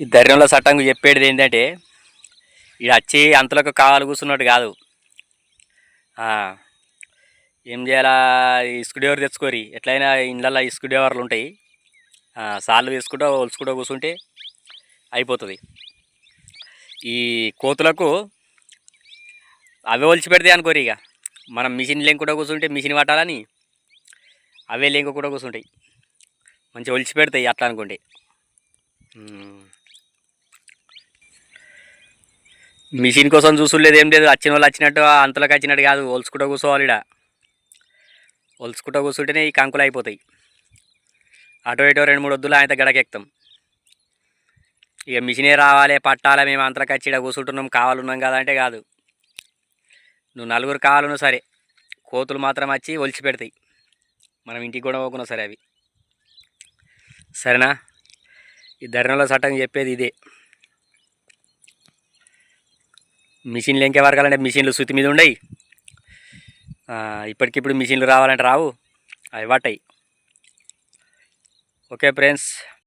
ఈ ధైర్యంలో చట్టంకు చెప్పేది ఏంటంటే ఇక వచ్చి అంతలోకి కావాలి కూర్చున్నట్టు కాదు. ఏం చేయాలా ఇసుక డేవర్ తెచ్చుకోరి. ఎట్లయినా ఇండ్లలో ఇసుకు డేవర్లు ఉంటాయి. సాళ్ళు సార్లు వేసుకుంటూ ఒలుచుకుంటూ కూర్చుంటే అయిపోతుంది. ఈ కోతులకు అవే ఒలిచి పెడితే అనుకోరు ఇక మనం మిషన్ లేకుండా కూర్చుంటే మిషన్ పట్టాలని అవే లేకుండా కూర్చుంటాయి మంచిగా ఒలిచి పెడతాయి అట్లా అనుకుంటే. మిషన్ కోసం చూసులేదు ఏం లేదు. వచ్చిన వాళ్ళు వచ్చినట్టు అంతలోకి వచ్చినట్టు కాదు. ఒలుచుకుంటూ కూర్చోవాలి ఇడ ఒలుచుకుంటూ కూర్చుంటేనే ఈ కంకులు అయిపోతాయి. అటో ఇటో రెండు మూడు వద్దులు ఆయన గడకెక్తాం. ఇక మిషనే రావాలి పట్టాలి. మేము అంతలోకి వచ్చి ఇక్కడ కూర్చుంటున్నాం. కావాలన్నాం కదా అంటే కాదు. నువ్వు నలుగురు కావాలన్నా సరే కోతులు మాత్రం వచ్చి ఒలిచి పెడతాయి మనం ఇంటికి కూడా పోకున్నా సరే అవి. సరేనా? ఈ ధరణలో చట్టం చెప్పేది ఇదే. మిషన్లు ఇంకే వరకాలంటే మిషన్లు శృతి మీద ఉండయి. ఇప్పటికిప్పుడు మిషన్లు రావాలంటే రావు అవి పట్టాయి ఓకే ఫ్రెండ్స్.